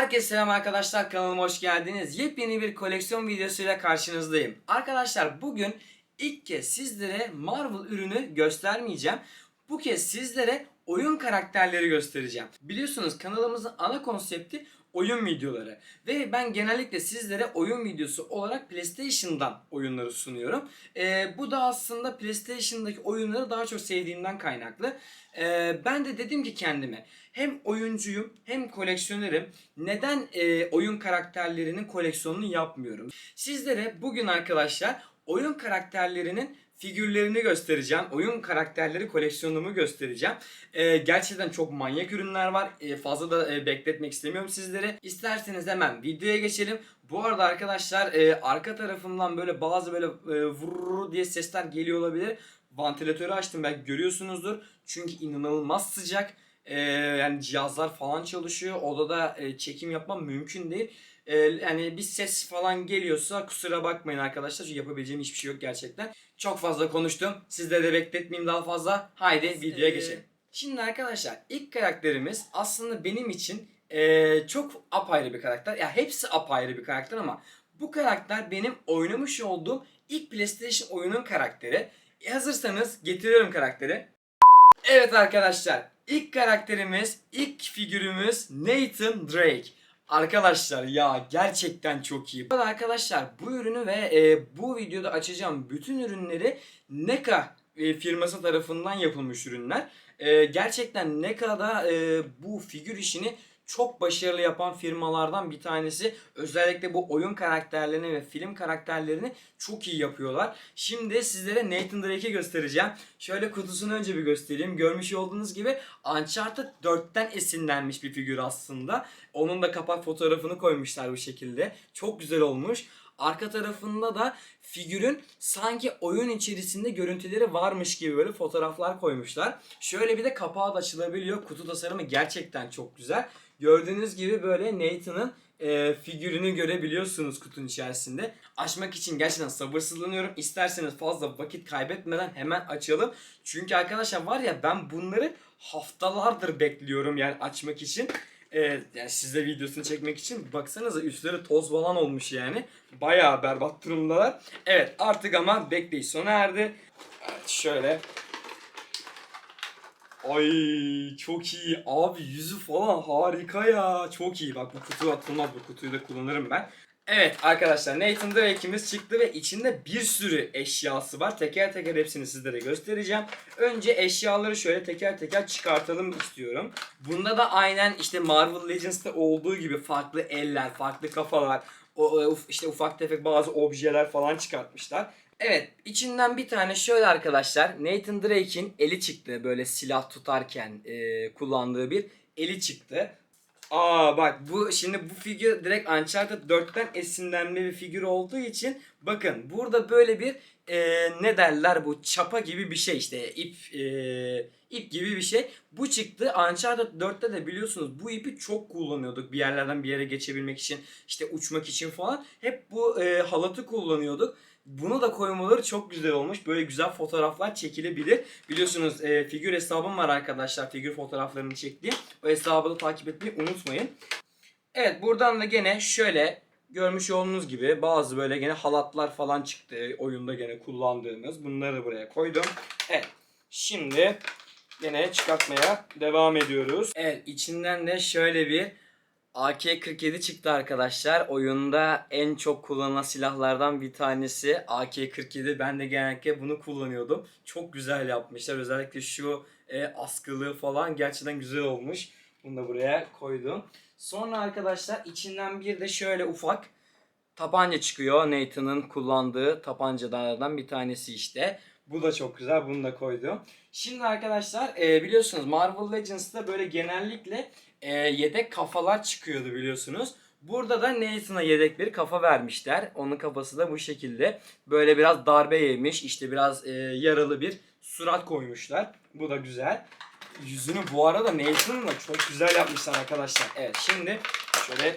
Herkese selam arkadaşlar kanalıma hoş geldiniz. Yepyeni bir koleksiyon videosuyla karşınızdayım. Arkadaşlar bugün ilk kez sizlere Marvel ürünü göstermeyeceğim. Bu kez sizlere oyun karakterleri göstereceğim. Biliyorsunuz kanalımızın ana konsepti oyun videoları. Ve ben genellikle sizlere oyun videosu olarak PlayStation'dan oyunları sunuyorum. Ee, bu da aslında PlayStation'daki oyunları daha çok sevdiğimden kaynaklı. Ee, ben de dedim ki kendime hem oyuncuyum hem koleksiyonerim. Neden e, oyun karakterlerinin koleksiyonunu yapmıyorum? Sizlere bugün arkadaşlar oyun karakterlerinin figürlerini göstereceğim. Oyun karakterleri koleksiyonumu göstereceğim. Ee, gerçekten çok manyak ürünler var. Ee, fazla da e, bekletmek istemiyorum sizlere. İsterseniz hemen videoya geçelim. Bu arada arkadaşlar e, arka tarafımdan böyle bazı böyle e, vurur diye sesler geliyor olabilir. Vantilatörü açtım belki görüyorsunuzdur. Çünkü inanılmaz sıcak. Ee, yani cihazlar falan çalışıyor. Odada e, çekim yapmam mümkün değil. Ee, yani bir ses falan geliyorsa kusura bakmayın arkadaşlar. Çünkü yapabileceğim hiçbir şey yok gerçekten. Çok fazla konuştum. Sizleri de bekletmeyeyim daha fazla. Haydi videoya geçelim. Şimdi arkadaşlar ilk karakterimiz aslında benim için e, çok apayrı bir karakter. Ya hepsi apayrı bir karakter ama bu karakter benim oynamış olduğum ilk PlayStation oyunun karakteri. E, hazırsanız getiriyorum karakteri. Evet arkadaşlar ilk karakterimiz, ilk figürümüz Nathan Drake. Arkadaşlar ya gerçekten çok iyi. Arkadaşlar bu ürünü ve e, bu videoda açacağım bütün ürünleri NECA e, firması tarafından yapılmış ürünler. E, gerçekten NECA'da e, bu figür işini çok başarılı yapan firmalardan bir tanesi. Özellikle bu oyun karakterlerini ve film karakterlerini çok iyi yapıyorlar. Şimdi sizlere Nathan Drake'i göstereceğim. Şöyle kutusunu önce bir göstereyim. Görmüş olduğunuz gibi Uncharted 4'ten esinlenmiş bir figür aslında. Onun da kapak fotoğrafını koymuşlar bu şekilde. Çok güzel olmuş. Arka tarafında da figürün sanki oyun içerisinde görüntüleri varmış gibi böyle fotoğraflar koymuşlar. Şöyle bir de kapağı da açılabiliyor. Kutu tasarımı gerçekten çok güzel. Gördüğünüz gibi böyle Nathan'ın e, figürünü görebiliyorsunuz kutunun içerisinde. Açmak için gerçekten sabırsızlanıyorum. İsterseniz fazla vakit kaybetmeden hemen açalım. Çünkü arkadaşlar var ya ben bunları haftalardır bekliyorum yani açmak için. Evet yani sizde videosunu çekmek için baksanıza üstleri toz falan olmuş yani. Bayağı berbat durumdalar. Evet artık ama bekleyiş sona erdi. Evet şöyle. Ay çok iyi abi yüzü falan harika ya çok iyi bak bu kutu atılmaz bu kutuyu da kullanırım ben. Evet arkadaşlar Nathan Drake'imiz çıktı ve içinde bir sürü eşyası var. Teker teker hepsini sizlere göstereceğim. Önce eşyaları şöyle teker teker çıkartalım istiyorum. Bunda da aynen işte Marvel Legends'ta olduğu gibi farklı eller, farklı kafalar, o- işte ufak tefek bazı objeler falan çıkartmışlar. Evet içinden bir tane şöyle arkadaşlar Nathan Drake'in eli çıktı böyle silah tutarken e, kullandığı bir eli çıktı. Aa bak bu şimdi bu figür direkt Uncharted 4'ten esinlenme bir figür olduğu için bakın burada böyle bir e, ne derler bu çapa gibi bir şey işte ip e, ip gibi bir şey. Bu çıktı Uncharted 4'te de biliyorsunuz bu ipi çok kullanıyorduk bir yerlerden bir yere geçebilmek için işte uçmak için falan. Hep bu e, halatı kullanıyorduk. Bunu da koymaları çok güzel olmuş. Böyle güzel fotoğraflar çekilebilir. Biliyorsunuz e, figür hesabım var arkadaşlar. Figür fotoğraflarını çektiğim. O hesabı da takip etmeyi unutmayın. Evet buradan da gene şöyle görmüş olduğunuz gibi bazı böyle gene halatlar falan çıktı. Oyunda gene kullandığımız. Bunları da buraya koydum. Evet. Şimdi gene çıkartmaya devam ediyoruz. Evet içinden de şöyle bir AK-47 çıktı arkadaşlar. Oyunda en çok kullanılan silahlardan bir tanesi AK-47. Ben de genellikle bunu kullanıyordum. Çok güzel yapmışlar. Özellikle şu e, askılığı falan gerçekten güzel olmuş. Bunu da buraya koydum. Sonra arkadaşlar içinden bir de şöyle ufak tabanca çıkıyor. Nathan'ın kullandığı tabancalardan bir tanesi işte. Bu da çok güzel. Bunu da koydum. Şimdi arkadaşlar e, biliyorsunuz Marvel Legends'ta böyle genellikle e, yedek kafalar çıkıyordu biliyorsunuz. Burada da Nathan'a yedek bir kafa vermişler. Onun kafası da bu şekilde. Böyle biraz darbe yemiş. işte biraz e, yaralı bir surat koymuşlar. Bu da güzel. Yüzünü bu arada Nathan'ın da çok güzel yapmışlar arkadaşlar. Evet şimdi şöyle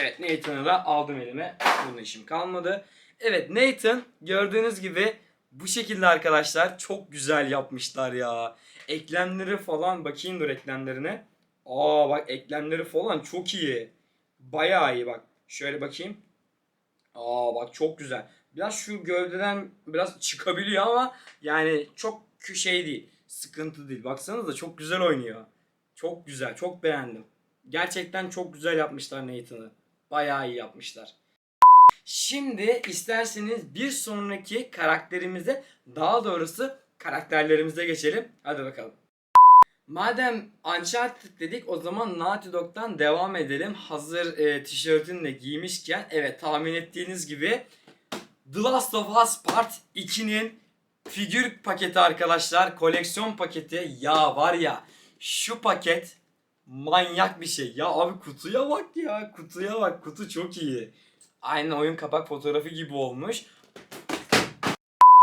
evet Nathan'ı da aldım elime. Bunun işim kalmadı. Evet Nathan gördüğünüz gibi bu şekilde arkadaşlar çok güzel yapmışlar ya. Eklemleri falan bakayım dur eklemlerine. Aa bak eklemleri falan çok iyi. bayağı iyi bak. Şöyle bakayım. Aa bak çok güzel. Biraz şu gövdeden biraz çıkabiliyor ama yani çok şey değil. Sıkıntı değil. Baksanıza çok güzel oynuyor. Çok güzel. Çok beğendim. Gerçekten çok güzel yapmışlar Nathan'ı. Bayağı iyi yapmışlar. Şimdi isterseniz bir sonraki karakterimize daha doğrusu karakterlerimize geçelim. Hadi bakalım. Madem Uncharted dedik o zaman Naughty Dog'dan devam edelim. Hazır e, tişörtünü de giymişken evet tahmin ettiğiniz gibi The Last of Us Part 2'nin figür paketi arkadaşlar. Koleksiyon paketi. Ya var ya şu paket manyak bir şey. Ya abi kutuya bak ya. Kutuya bak. Kutu çok iyi. Aynı oyun kapak fotoğrafı gibi olmuş.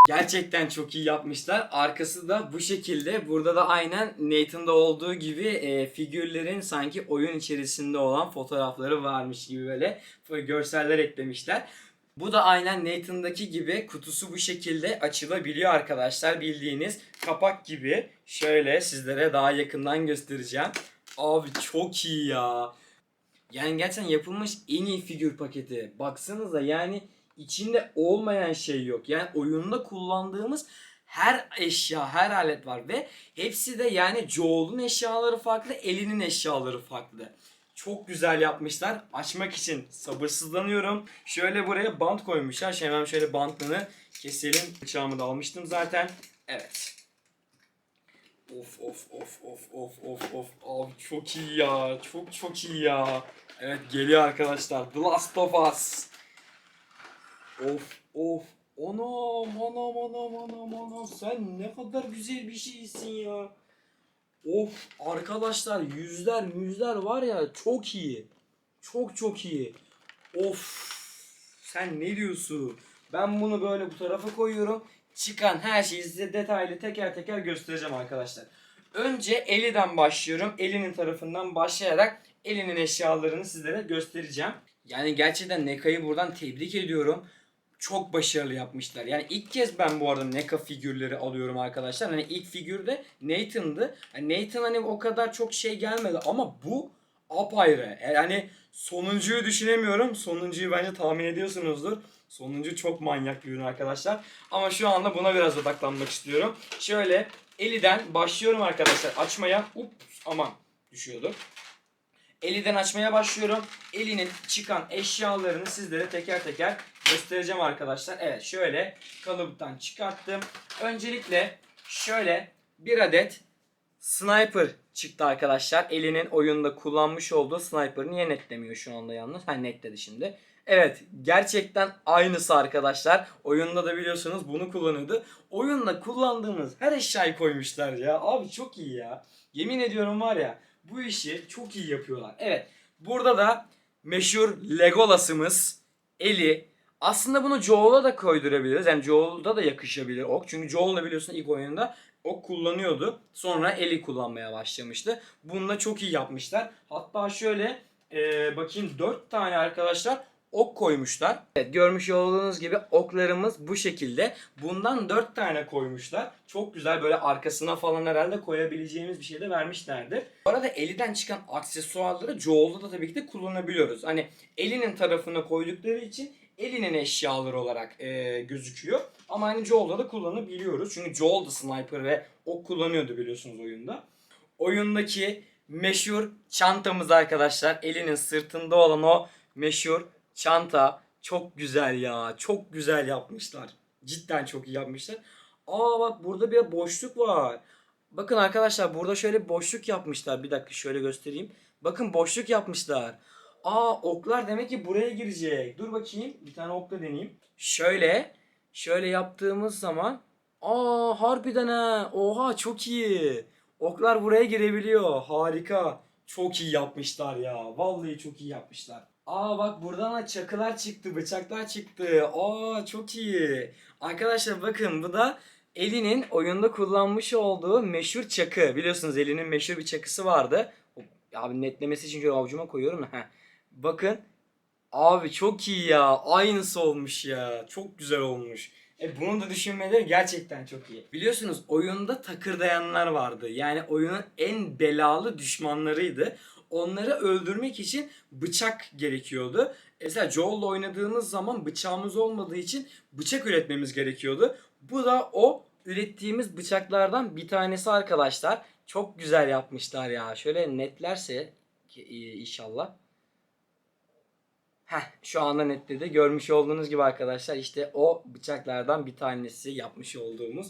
Gerçekten çok iyi yapmışlar. Arkası da bu şekilde. Burada da aynen Nathan'da olduğu gibi e, figürlerin sanki oyun içerisinde olan fotoğrafları varmış gibi böyle görseller eklemişler. Bu da aynen Nathan'daki gibi kutusu bu şekilde açılabiliyor arkadaşlar. Bildiğiniz kapak gibi. Şöyle sizlere daha yakından göstereceğim. Abi çok iyi ya. Yani gerçekten yapılmış en iyi figür paketi. Baksanıza yani içinde olmayan şey yok. Yani oyunda kullandığımız her eşya, her alet var ve hepsi de yani Joel'un eşyaları farklı, Ellie'nin eşyaları farklı. Çok güzel yapmışlar. Açmak için sabırsızlanıyorum. Şöyle buraya bant koymuşlar. Şimdi hemen şöyle bantını keselim. Bıçağımı da almıştım zaten. Evet. Of of of of of of of. Abi çok iyi ya. Çok çok iyi ya. Evet geliyor arkadaşlar. The Last of Us. Of of. Anam anam anam anam anam. Sen ne kadar güzel bir şeysin ya. Of arkadaşlar yüzler yüzler var ya çok iyi. Çok çok iyi. Of sen ne diyorsun? Ben bunu böyle bu tarafa koyuyorum. Çıkan her şeyi size detaylı teker teker göstereceğim arkadaşlar. Önce Eli'den başlıyorum. Eli'nin tarafından başlayarak Eli'nin eşyalarını sizlere göstereceğim. Yani gerçekten Neka'yı buradan tebrik ediyorum. Çok başarılı yapmışlar. Yani ilk kez ben bu arada NECA figürleri alıyorum arkadaşlar. Hani ilk figürde Nathan'dı. Yani Nathan hani o kadar çok şey gelmedi ama bu apayrı. Yani sonuncuyu düşünemiyorum. Sonuncuyu bence tahmin ediyorsunuzdur. Sonuncu çok manyak bir ürün arkadaşlar. Ama şu anda buna biraz odaklanmak istiyorum. Şöyle Eli'den başlıyorum arkadaşlar açmaya. Ups aman düşüyordu. Eli'den açmaya başlıyorum. Eli'nin çıkan eşyalarını sizlere teker teker göstereceğim arkadaşlar. Evet şöyle kalıptan çıkarttım. Öncelikle şöyle bir adet sniper çıktı arkadaşlar. Eli'nin oyunda kullanmış olduğu sniper niye netlemiyor şu anda yalnız? Ha netledi şimdi. Evet gerçekten aynısı arkadaşlar. Oyunda da biliyorsunuz bunu kullanıyordu. Oyunda kullandığımız her eşyayı koymuşlar ya. Abi çok iyi ya. Yemin ediyorum var ya bu işi çok iyi yapıyorlar. Evet burada da meşhur Legolas'ımız Eli. Aslında bunu Joel'a da koydurabiliriz. Yani Joel'da da yakışabilir ok. Çünkü Joel da biliyorsun ilk oyunda ok kullanıyordu. Sonra Eli kullanmaya başlamıştı. Bunu da çok iyi yapmışlar. Hatta şöyle e, bakayım 4 tane arkadaşlar ok koymuşlar. Evet görmüş olduğunuz gibi oklarımız bu şekilde. Bundan 4 tane koymuşlar. Çok güzel böyle arkasına falan herhalde koyabileceğimiz bir şey de vermişlerdi. Bu arada eliden çıkan aksesuarları Joel'da da tabii ki de kullanabiliyoruz. Hani elinin tarafına koydukları için elinin eşyaları olarak e, gözüküyor. Ama hani Joel'da da kullanabiliyoruz. Çünkü Joel da sniper ve ok kullanıyordu biliyorsunuz oyunda. Oyundaki meşhur çantamız arkadaşlar. Elinin sırtında olan o meşhur çanta. Çok güzel ya. Çok güzel yapmışlar. Cidden çok iyi yapmışlar. Aa bak burada bir boşluk var. Bakın arkadaşlar burada şöyle boşluk yapmışlar. Bir dakika şöyle göstereyim. Bakın boşluk yapmışlar. Aa oklar demek ki buraya girecek. Dur bakayım. Bir tane okla deneyeyim. Şöyle. Şöyle yaptığımız zaman. Aa harbiden ha. Oha çok iyi. Oklar buraya girebiliyor. Harika. Çok iyi yapmışlar ya. Vallahi çok iyi yapmışlar. Aa bak buradan da çakılar çıktı, bıçaklar çıktı. Aa çok iyi. Arkadaşlar bakın bu da Eli'nin oyunda kullanmış olduğu meşhur çakı. Biliyorsunuz Eli'nin meşhur bir çakısı vardı. Abi netlemesi için şöyle avucuma koyuyorum. Bakın. Abi çok iyi ya. Aynısı olmuş ya. Çok güzel olmuş. E bunu da düşünmeleri gerçekten çok iyi. Biliyorsunuz oyunda takırdayanlar vardı. Yani oyunun en belalı düşmanlarıydı. onları öldürmek için bıçak gerekiyordu. Mesela Joel'la oynadığımız zaman bıçağımız olmadığı için bıçak üretmemiz gerekiyordu. Bu da o ürettiğimiz bıçaklardan bir tanesi arkadaşlar. Çok güzel yapmışlar ya. Şöyle netlerse i- inşallah. Heh, şu anda netledi. Görmüş olduğunuz gibi arkadaşlar işte o bıçaklardan bir tanesi yapmış olduğumuz.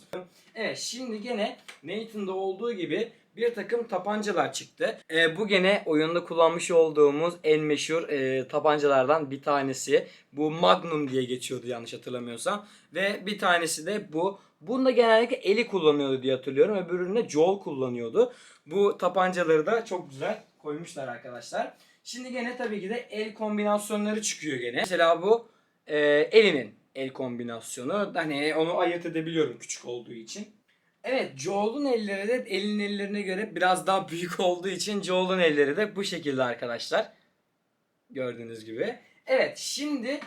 Evet şimdi gene Nathan'da olduğu gibi bir takım tabancalar çıktı. Ee, bu gene oyunda kullanmış olduğumuz en meşhur e, tabancalardan bir tanesi. Bu Magnum diye geçiyordu yanlış hatırlamıyorsam. Ve bir tanesi de bu. Bunda genellikle Eli kullanıyordu diye hatırlıyorum. Öbüründe Joel kullanıyordu. Bu tabancaları da çok güzel koymuşlar arkadaşlar. Şimdi gene tabii ki de el kombinasyonları çıkıyor gene. Mesela bu e, elinin el kombinasyonu. Hani onu ayırt edebiliyorum küçük olduğu için. Evet Joel'un elleri de elin ellerine göre biraz daha büyük olduğu için Joel'un elleri de bu şekilde arkadaşlar. Gördüğünüz gibi. Evet şimdi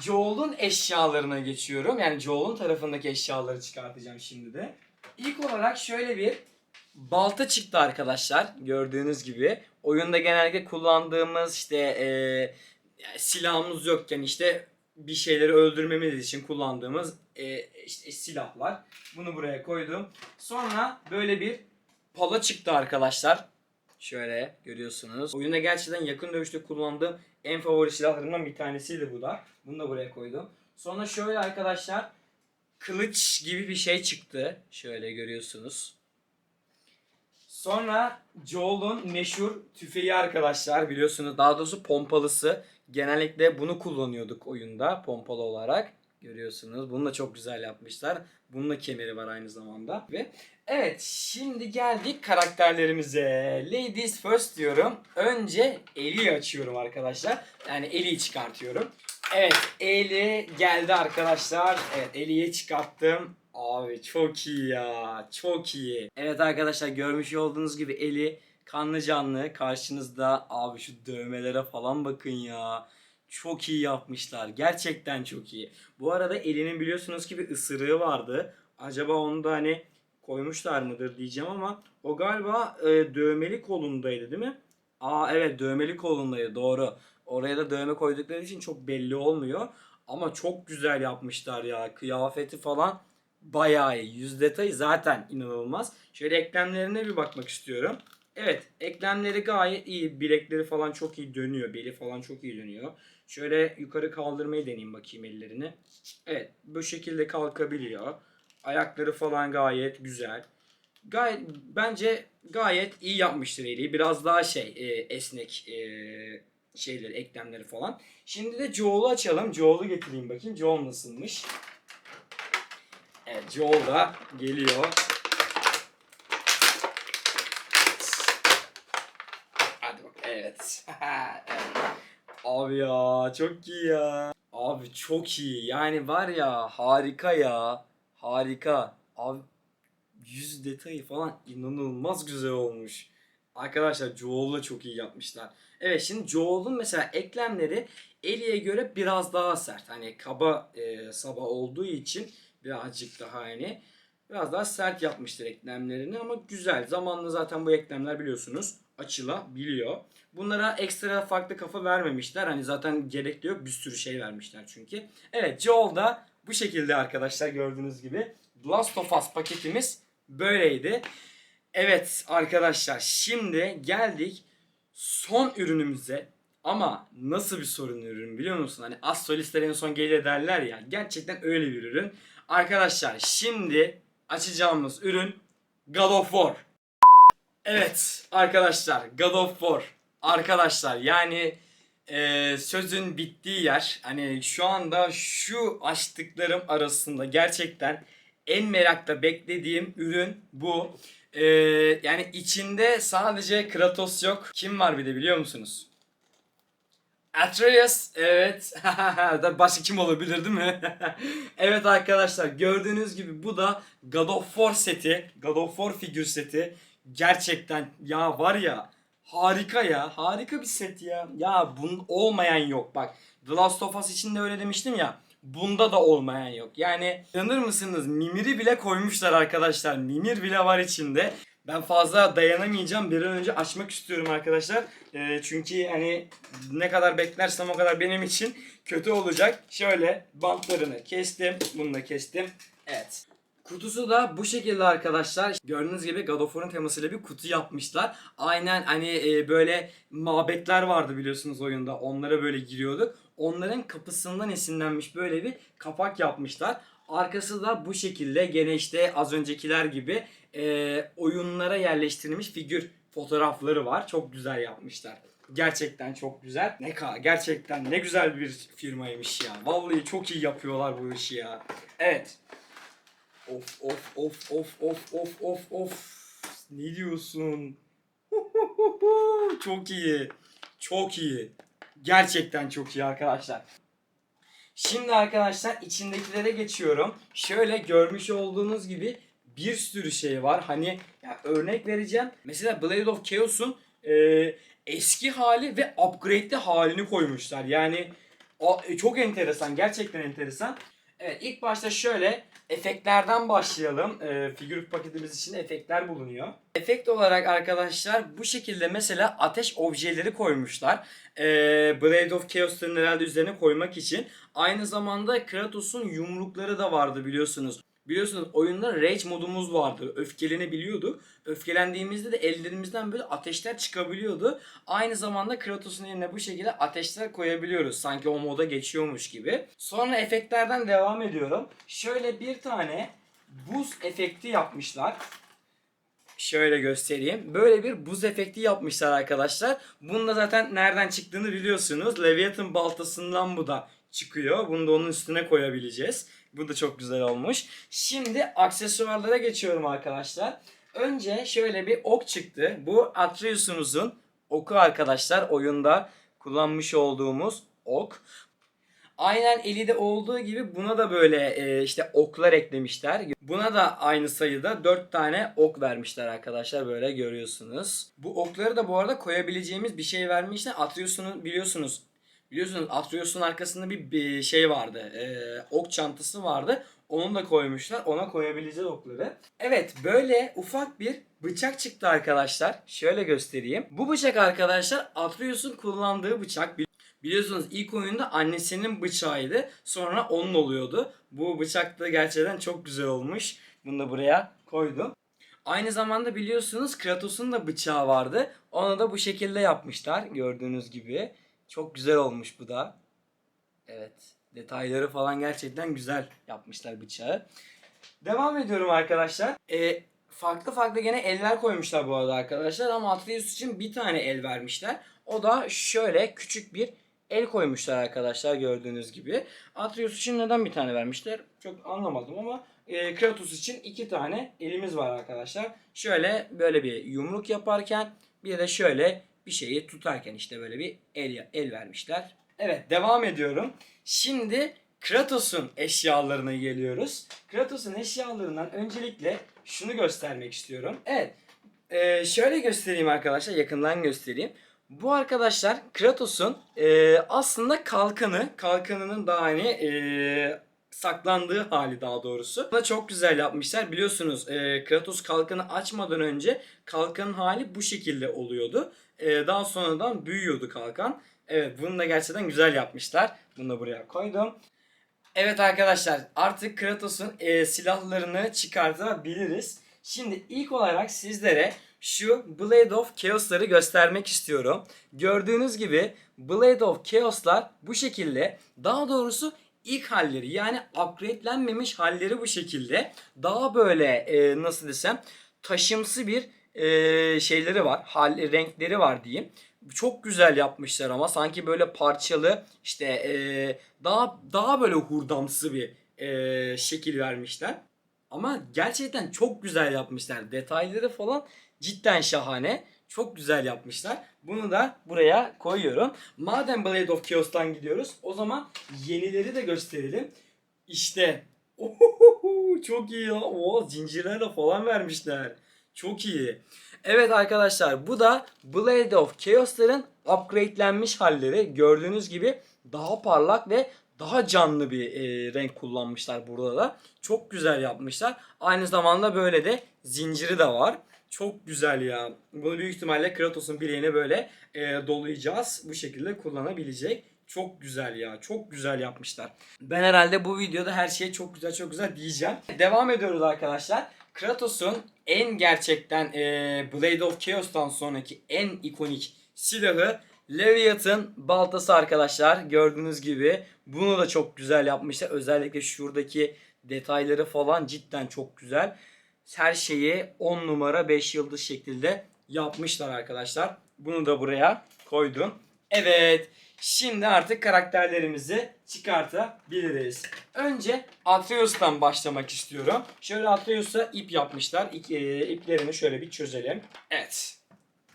Joel'un eşyalarına geçiyorum. Yani Joel'un tarafındaki eşyaları çıkartacağım şimdi de. İlk olarak şöyle bir balta çıktı arkadaşlar. Gördüğünüz gibi. Oyunda genellikle kullandığımız işte eee, yani silahımız yokken işte bir şeyleri öldürmemiz için kullandığımız eee, işte silahlar. Bunu buraya koydum. Sonra böyle bir pala çıktı arkadaşlar. Şöyle görüyorsunuz. Oyunda gerçekten yakın dövüşte kullandığım en favori silahlarımdan bir tanesiydi bu da. Bunu da buraya koydum. Sonra şöyle arkadaşlar kılıç gibi bir şey çıktı. Şöyle görüyorsunuz. Sonra Joel'un meşhur tüfeği arkadaşlar biliyorsunuz daha doğrusu pompalısı. Genellikle bunu kullanıyorduk oyunda pompalı olarak. Görüyorsunuz. Bunu da çok güzel yapmışlar. Bunun da kemeri var aynı zamanda. Ve evet şimdi geldik karakterlerimize. Ladies first diyorum. Önce Eli'yi açıyorum arkadaşlar. Yani Eli'yi çıkartıyorum. Evet Eli geldi arkadaşlar. Evet Eli'yi çıkarttım. Abi çok iyi ya. Çok iyi. Evet arkadaşlar görmüş olduğunuz gibi Eli kanlı canlı karşınızda. Abi şu dövmelere falan bakın ya. Çok iyi yapmışlar. Gerçekten çok iyi. Bu arada Eli'nin biliyorsunuz ki bir ısırığı vardı. Acaba onu da hani koymuşlar mıdır diyeceğim ama o galiba e, dövmeli kolundaydı değil mi? Aa evet dövmeli kolundaydı doğru. Oraya da dövme koydukları için çok belli olmuyor. Ama çok güzel yapmışlar ya. Kıyafeti falan bayağı iyi. Yüz detayı zaten inanılmaz. Şöyle eklemlerine bir bakmak istiyorum. Evet eklemleri gayet iyi. Bilekleri falan çok iyi dönüyor. Beli falan çok iyi dönüyor. Şöyle yukarı kaldırmayı deneyeyim bakayım ellerini. Evet bu şekilde kalkabiliyor. Ayakları falan gayet güzel. Gayet bence gayet iyi yapmıştır eli. Biraz daha şey e, esnek e, şeyleri, eklemleri falan. Şimdi de Joel'u açalım. Joel'u getireyim bakayım. Joel nasılmış? Evet Joel da geliyor. Hadi bak. Evet. Abi ya çok iyi ya. Abi çok iyi. Yani var ya harika ya. Harika. Abi yüz detayı falan inanılmaz güzel olmuş. Arkadaşlar Joel'la çok iyi yapmışlar. Evet şimdi Joel'un mesela eklemleri Ellie'ye göre biraz daha sert. Hani kaba e, saba olduğu için birazcık daha hani biraz daha sert yapmışlar eklemlerini ama güzel. Zamanla zaten bu eklemler biliyorsunuz açılabiliyor. Bunlara ekstra farklı kafa vermemişler. Hani zaten gerek de yok. Bir sürü şey vermişler çünkü. Evet Joel da bu şekilde arkadaşlar gördüğünüz gibi. Last of Us paketimiz böyleydi. Evet arkadaşlar şimdi geldik son ürünümüze. Ama nasıl bir sorun ürün biliyor musun? Hani az solistler en son gelir derler ya. Gerçekten öyle bir ürün. Arkadaşlar şimdi açacağımız ürün God of War. Evet arkadaşlar God of War. Arkadaşlar yani e, sözün bittiği yer. Hani şu anda şu açtıklarım arasında gerçekten en merakla beklediğim ürün bu. E, yani içinde sadece Kratos yok. Kim var bir de biliyor musunuz? Atreus evet. Başka kim olabilir değil mi? evet arkadaşlar gördüğünüz gibi bu da God of War seti. God of War figür seti. Gerçekten ya var ya harika ya. Harika bir set ya. Ya bunun olmayan yok bak. The Last of Us için de öyle demiştim ya. Bunda da olmayan yok. Yani inanır mısınız? Mimiri bile koymuşlar arkadaşlar. Mimir bile var içinde. Ben fazla dayanamayacağım. Bir an önce açmak istiyorum arkadaşlar. Ee, çünkü hani ne kadar beklersem o kadar benim için kötü olacak. Şöyle bantlarını kestim. Bunu da kestim. Evet. Kutusu da bu şekilde arkadaşlar. Gördüğünüz gibi God of War'un temasıyla bir kutu yapmışlar. Aynen hani e, böyle mabetler vardı biliyorsunuz oyunda. Onlara böyle giriyorduk. Onların kapısından esinlenmiş böyle bir kapak yapmışlar. Arkası da bu şekilde gene işte az öncekiler gibi e, oyunlara yerleştirilmiş figür fotoğrafları var. Çok güzel yapmışlar. Gerçekten çok güzel. Ne ka gerçekten ne güzel bir firmaymış ya. Vallahi çok iyi yapıyorlar bu işi ya. Evet. Of of of of of of of of. Ne diyorsun? çok iyi. Çok iyi. Gerçekten çok iyi arkadaşlar. Şimdi arkadaşlar içindekilere geçiyorum. Şöyle görmüş olduğunuz gibi bir sürü şey var. Hani ya örnek vereceğim. Mesela Blade of Chaos'un e, eski hali ve upgrade'li halini koymuşlar. Yani o, e, çok enteresan. Gerçekten enteresan. Evet ilk başta şöyle efektlerden başlayalım. E, figür paketimiz için efektler bulunuyor. Efekt olarak arkadaşlar bu şekilde mesela ateş objeleri koymuşlar. E, Blade of Chaos'ların herhalde üzerine koymak için. Aynı zamanda Kratos'un yumrukları da vardı biliyorsunuz. Biliyorsunuz oyunda rage modumuz vardı. Öfkelenebiliyorduk. Öfkelendiğimizde de ellerimizden böyle ateşler çıkabiliyordu. Aynı zamanda Kratos'un eline bu şekilde ateşler koyabiliyoruz. Sanki o moda geçiyormuş gibi. Sonra efektlerden devam ediyorum. Şöyle bir tane buz efekti yapmışlar. Şöyle göstereyim. Böyle bir buz efekti yapmışlar arkadaşlar. Bunun da zaten nereden çıktığını biliyorsunuz. Leviathan baltasından bu da çıkıyor. Bunu da onun üstüne koyabileceğiz. Bu da çok güzel olmuş. Şimdi aksesuarlara geçiyorum arkadaşlar. Önce şöyle bir ok çıktı. Bu Atreus'umuzun oku arkadaşlar. Oyunda kullanmış olduğumuz ok. Aynen Eli'de olduğu gibi buna da böyle e, işte oklar eklemişler. Buna da aynı sayıda 4 tane ok vermişler arkadaşlar böyle görüyorsunuz. Bu okları da bu arada koyabileceğimiz bir şey vermişler. Atreus'un biliyorsunuz Biliyorsunuz Atreus'un arkasında bir, bir şey vardı. E, ok çantası vardı. Onu da koymuşlar. Ona koyabileceğiz okları. Evet böyle ufak bir bıçak çıktı arkadaşlar. Şöyle göstereyim. Bu bıçak arkadaşlar Atreus'un kullandığı bıçak. Biliyorsunuz ilk oyunda annesinin bıçağıydı. Sonra onun oluyordu. Bu bıçak da gerçekten çok güzel olmuş. Bunu da buraya koydum. Aynı zamanda biliyorsunuz Kratos'un da bıçağı vardı. Onu da bu şekilde yapmışlar gördüğünüz gibi. Çok güzel olmuş bu da. Evet. Detayları falan gerçekten güzel yapmışlar bıçağı. Devam ediyorum arkadaşlar. Ee, farklı farklı gene eller koymuşlar bu arada arkadaşlar ama Atreus için bir tane el vermişler. O da şöyle küçük bir el koymuşlar arkadaşlar gördüğünüz gibi. Atreus için neden bir tane vermişler? Çok anlamadım ama e, Kratos için iki tane elimiz var arkadaşlar. Şöyle böyle bir yumruk yaparken bir de şöyle bir şeyi tutarken işte böyle bir el, el vermişler. Evet devam ediyorum. Şimdi Kratos'un eşyalarına geliyoruz. Kratos'un eşyalarından öncelikle şunu göstermek istiyorum. Evet ee, şöyle göstereyim arkadaşlar yakından göstereyim. Bu arkadaşlar Kratos'un e, aslında kalkanı, kalkanının daha hani e, saklandığı hali daha doğrusu. Bunu da çok güzel yapmışlar. Biliyorsunuz e, Kratos kalkanı açmadan önce kalkanın hali bu şekilde oluyordu. E, daha sonradan büyüyordu kalkan. Evet bunu da gerçekten güzel yapmışlar. Bunu da buraya koydum. Evet arkadaşlar artık Kratos'un e, silahlarını çıkartabiliriz. Şimdi ilk olarak sizlere şu Blade of Chaos'ları göstermek istiyorum. Gördüğünüz gibi Blade of Chaos'lar bu şekilde daha doğrusu ilk halleri yani upgradelenmemiş halleri bu şekilde. Daha böyle e, nasıl desem taşımsı bir e, şeyleri var. Hal, renkleri var diyeyim. Çok güzel yapmışlar ama sanki böyle parçalı işte e, daha daha böyle hurdamsı bir e, şekil vermişler. Ama gerçekten çok güzel yapmışlar. Detayları falan cidden şahane. Çok güzel yapmışlar. Bunu da buraya koyuyorum. Madem Blade of Chaos'tan gidiyoruz o zaman yenileri de gösterelim. İşte Ohohoho, çok iyi ya. Oo, zincirlerle falan vermişler. Çok iyi. Evet arkadaşlar bu da Blade of Chaos'ların upgradelenmiş halleri. Gördüğünüz gibi daha parlak ve daha canlı bir e, renk kullanmışlar burada da. Çok güzel yapmışlar. Aynı zamanda böyle de zinciri de var. Çok güzel ya. Bunu büyük ihtimalle Kratos'un bileğine böyle e, dolayacağız. Bu şekilde kullanabilecek. Çok güzel ya. Çok güzel yapmışlar. Ben herhalde bu videoda her şeye çok güzel çok güzel diyeceğim. Devam ediyoruz arkadaşlar. Kratos'un en gerçekten e, Blade of Chaos'tan sonraki en ikonik silahı Leviathan baltası arkadaşlar. Gördüğünüz gibi bunu da çok güzel yapmışlar. Özellikle şuradaki detayları falan cidden çok güzel. Her şeyi 10 numara 5 yıldız şekilde yapmışlar arkadaşlar. Bunu da buraya koydum. Evet. Şimdi artık karakterlerimizi çıkartabiliriz. Önce Atreus'tan başlamak istiyorum. Şöyle Atreus'a ip yapmışlar. İp, e, iplerini şöyle bir çözelim. Evet.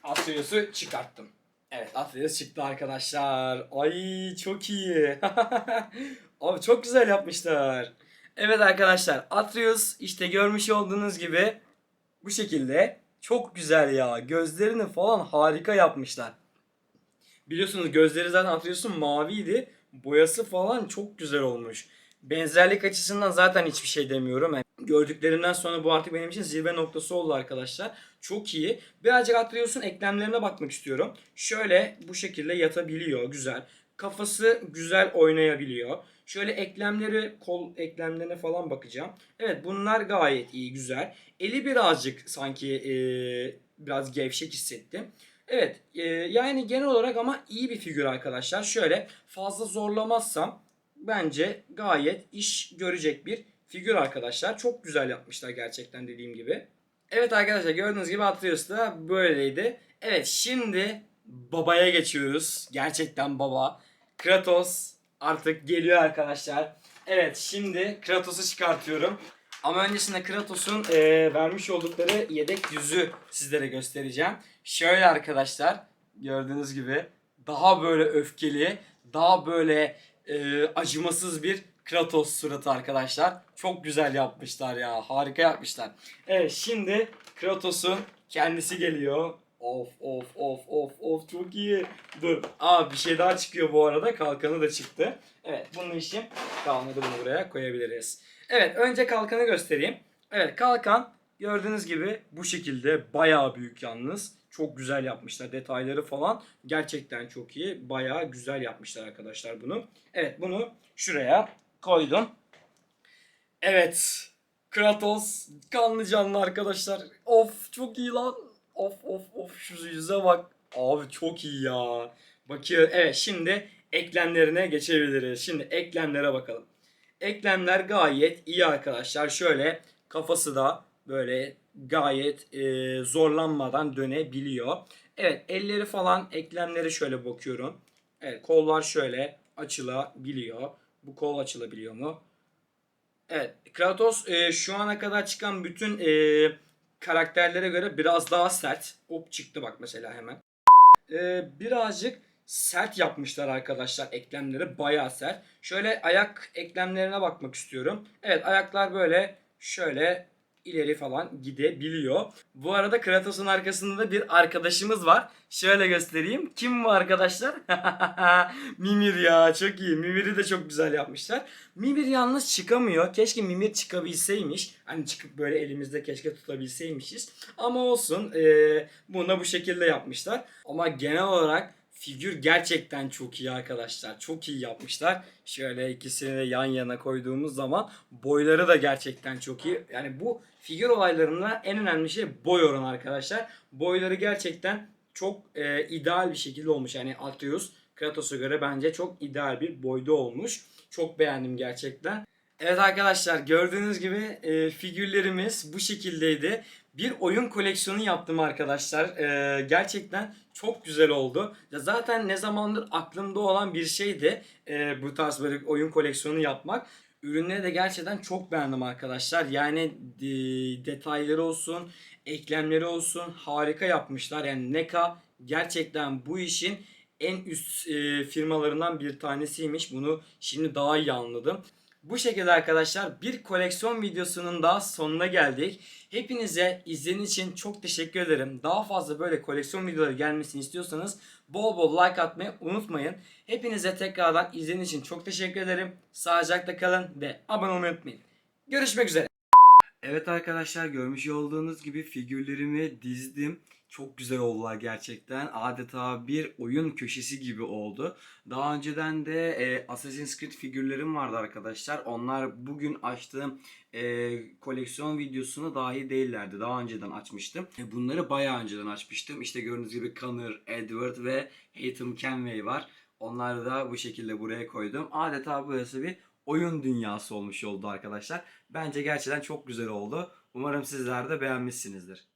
Atreus'u çıkarttım. Evet Atreus çıktı arkadaşlar. Ay çok iyi. Abi çok güzel yapmışlar. Evet arkadaşlar Atreus işte görmüş olduğunuz gibi bu şekilde çok güzel ya. Gözlerini falan harika yapmışlar. Biliyorsunuz gözleri zaten Atreus'un maviydi. Boyası falan çok güzel olmuş. Benzerlik açısından zaten hiçbir şey demiyorum. Yani gördüklerimden sonra bu artık benim için zirve noktası oldu arkadaşlar. Çok iyi. Birazcık Atreus'un eklemlerine bakmak istiyorum. Şöyle bu şekilde yatabiliyor. Güzel. Kafası güzel oynayabiliyor. Şöyle eklemleri, kol eklemlerine falan bakacağım. Evet bunlar gayet iyi, güzel. Eli birazcık sanki eee, biraz gevşek hissettim. Evet e, yani genel olarak ama iyi bir figür arkadaşlar. Şöyle fazla zorlamazsam bence gayet iş görecek bir figür arkadaşlar. Çok güzel yapmışlar gerçekten dediğim gibi. Evet arkadaşlar gördüğünüz gibi Atreus da böyleydi. Evet şimdi babaya geçiyoruz. Gerçekten baba. Kratos artık geliyor arkadaşlar. Evet şimdi Kratos'u çıkartıyorum. Ama öncesinde Kratos'un e, vermiş oldukları yedek yüzü sizlere göstereceğim. Şöyle arkadaşlar gördüğünüz gibi daha böyle öfkeli, daha böyle e, acımasız bir Kratos suratı arkadaşlar. Çok güzel yapmışlar ya. Harika yapmışlar. Evet şimdi Kratos'un kendisi geliyor. Of of of of of çok iyi. Dur. Aa bir şey daha çıkıyor bu arada. Kalkanı da çıktı. Evet bunun için kalmadı bunu buraya koyabiliriz. Evet önce kalkanı göstereyim. Evet kalkan gördüğünüz gibi bu şekilde bayağı büyük yalnız. Çok güzel yapmışlar. Detayları falan gerçekten çok iyi. Bayağı güzel yapmışlar arkadaşlar bunu. Evet bunu şuraya koydum. Evet. Kratos kanlı canlı arkadaşlar. Of çok iyi lan. Of of of şu yüze bak. Abi çok iyi ya. Bakıyor. Evet şimdi eklemlerine geçebiliriz. Şimdi eklemlere bakalım. Eklemler gayet iyi arkadaşlar. Şöyle kafası da böyle gayet e, zorlanmadan dönebiliyor. Evet elleri falan eklemleri şöyle bakıyorum. Evet kollar şöyle açılabiliyor. Bu kol açılabiliyor mu? Evet Kratos e, şu ana kadar çıkan bütün e, karakterlere göre biraz daha sert. Hop çıktı bak mesela hemen. E, birazcık sert yapmışlar arkadaşlar eklemleri bayağı sert. Şöyle ayak eklemlerine bakmak istiyorum. Evet ayaklar böyle şöyle ileri falan gidebiliyor. Bu arada Kratos'un arkasında da bir arkadaşımız var. Şöyle göstereyim. Kim bu arkadaşlar? Mimir ya çok iyi. Mimir'i de çok güzel yapmışlar. Mimir yalnız çıkamıyor. Keşke Mimir çıkabilseymiş. Hani çıkıp böyle elimizde keşke tutabilseymişiz. Ama olsun. Ee, bunu da bu şekilde yapmışlar. Ama genel olarak figür gerçekten çok iyi arkadaşlar. Çok iyi yapmışlar. Şöyle ikisini de yan yana koyduğumuz zaman boyları da gerçekten çok iyi. Yani bu figür olaylarında en önemli şey boy oranı arkadaşlar. Boyları gerçekten çok e, ideal bir şekilde olmuş. Yani Atreus Kratos'a göre bence çok ideal bir boyda olmuş. Çok beğendim gerçekten. Evet arkadaşlar gördüğünüz gibi e, figürlerimiz bu şekildeydi. Bir oyun koleksiyonu yaptım arkadaşlar. E, gerçekten çok güzel oldu. Ya zaten ne zamandır aklımda olan bir şeydi e, bu tarz böyle oyun koleksiyonu yapmak. Ürünleri de gerçekten çok beğendim arkadaşlar. Yani e, detayları olsun, eklemleri olsun harika yapmışlar. Yani NECA gerçekten bu işin en üst e, firmalarından bir tanesiymiş. Bunu şimdi daha iyi anladım. Bu şekilde arkadaşlar bir koleksiyon videosunun daha sonuna geldik. Hepinize izlediğiniz için çok teşekkür ederim. Daha fazla böyle koleksiyon videoları gelmesini istiyorsanız bol bol like atmayı unutmayın. Hepinize tekrardan izlediğiniz için çok teşekkür ederim. Sağlıcakla kalın ve abone olmayı unutmayın. Görüşmek üzere. Evet arkadaşlar görmüş olduğunuz gibi figürlerimi dizdim. Çok güzel oldular gerçekten. Adeta bir oyun köşesi gibi oldu. Daha önceden de e, Assassin's Creed figürlerim vardı arkadaşlar. Onlar bugün açtığım e, koleksiyon videosuna dahi değillerdi. Daha önceden açmıştım. E, bunları bayağı önceden açmıştım. İşte gördüğünüz gibi Connor, Edward ve Haytham Kenway var. Onları da bu şekilde buraya koydum. Adeta burası bir oyun dünyası olmuş oldu arkadaşlar. Bence gerçekten çok güzel oldu. Umarım sizler de beğenmişsinizdir.